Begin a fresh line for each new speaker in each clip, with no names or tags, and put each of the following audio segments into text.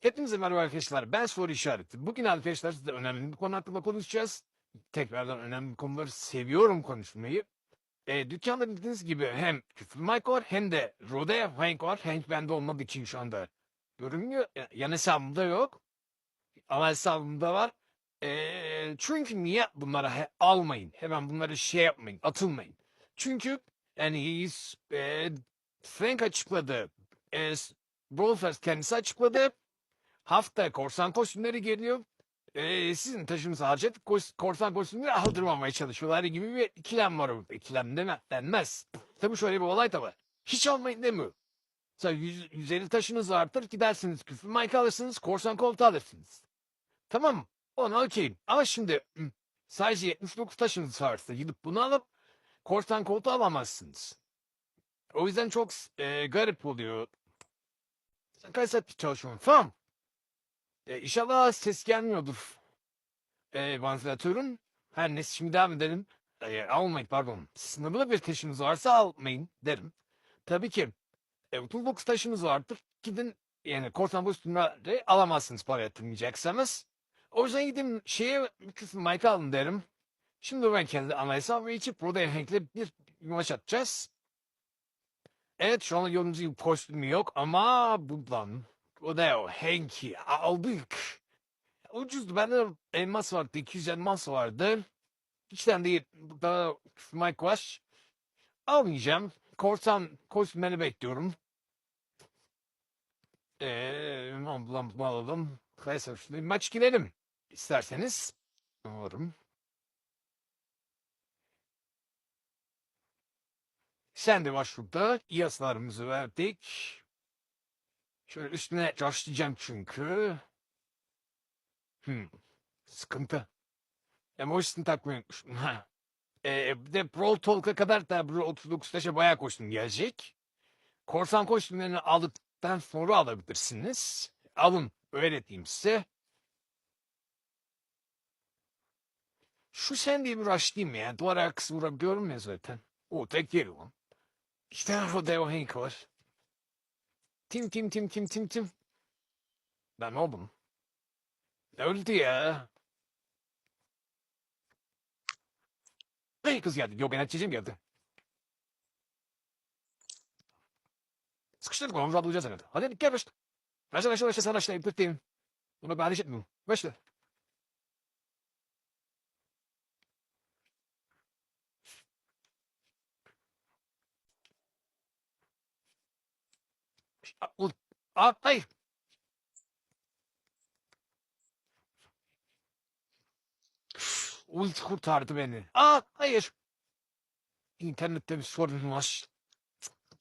Hepinize merhaba arkadaşlar. Ben Soru İşareti. Bugün arkadaşlar size önemli bir konu hakkında konuşacağız. Tekrardan önemli konuları seviyorum konuşmayı. E, dükkanda bildiğiniz gibi hem küfür mic var hem de Rode Hank var. Hank bende olmadığı için şu anda görünmüyor. Ya- Yan hesabımda yok. Ama hesabımda var. E, çünkü niye bunlara he- almayın? Hemen bunları şey yapmayın, atılmayın. Çünkü yani e, Frank açıkladı. E, Stars kendisi açıkladı. Hafta korsan kostümleri geliyor. Ee, sizin taşınızı harcayıp kos- korsan kostümleri aldırmamaya çalışıyorlar gibi bir ikilem var orada. İkilem deme, denmez. Tabii şöyle bir olay da var. Hiç almayın demiyor. Mesela 100, 150 taşınız artar gidersiniz küfür mic alırsınız korsan koltuğu alırsınız. Tamam mı? Ona okeyim. Ama şimdi sadece 79 taşınız varsa gidip bunu alıp korsan koltuğu alamazsınız. O yüzden çok e, garip oluyor. Sen kaç saat çalışıyorsun? Tamam. E, inşallah ses gelmiyordur. E, vantilatörün. Her neyse şimdi devam edelim. E, almayın pardon. Sınırlı bir taşınız varsa almayın derim. Tabii ki. E, toolbox taşınız vardır. Gidin yani korsan bu alamazsınız para yatırmayacaksanız. O yüzden gidin şeye bir kısım mic alın derim. Şimdi ben kendi ana hesabı içip burada Hank'le bir maç atacağız. Evet şu an yolumuzun gibi kostümü yok ama buradan o da o Hank'i aldık. Ucuzdu. Bende elmas vardı. 200 elmas vardı. İçten değil. Daha Mike var. Almayacağım. Korsan kostümlerini bekliyorum. Eee ambulans alalım. Neyse şimdi maç girelim. İsterseniz. Umarım. Sen de var şurada. Yaslarımızı verdik. Şöyle üstüne coşlayacağım çünkü. Hmm. Sıkıntı. Emotion takmayı unutmuşum. Ha. Ee, bir de Brawl Talk'a kadar da Brawl 39 taşa bayağı kostüm gelecek. Korsan kostümlerini aldıktan sonra alabilirsiniz. Alın. Öyle diyeyim size. Şu sen diye bir rushlayayım ya. Duvar arkası vurabiliyorum ya zaten. O tek yeri lan. İki tane o Deo Hank var. Tim tim tim tim tim tim. Ben ne oldum? Öldü ya. Hey kız geldi. Yok ben açacağım geldi. Sıkıştırdık onu bulacağız herhalde. Hadi gel başla. Başla başla başla sen başla. İptirteyim. Bunu ben etmiyorum. Başla. Aa, ul- Aa, hayır. Ult kurtardı beni. Aa hayır. İnternette bir sorun var.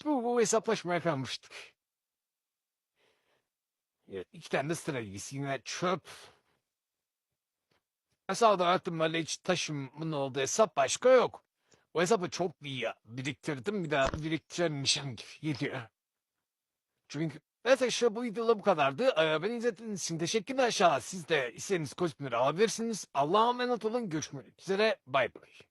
Bu, bu hesaplaşmaya kalmıştık. Evet, iki tane de sıra ilgisi yine çöp. Hesabda artık hiç taşımın olduğu hesap başka yok. O hesabı çok iyi biriktirdim bir daha biriktirmişim gibi geliyor. Çünkü Evet işte bu videoda bu kadardı. Ee, beni izlediğiniz için teşekkürler aşağı. Siz de istediğiniz kostümleri alabilirsiniz. Allah'a emanet olun. Görüşmek üzere. Bay bay.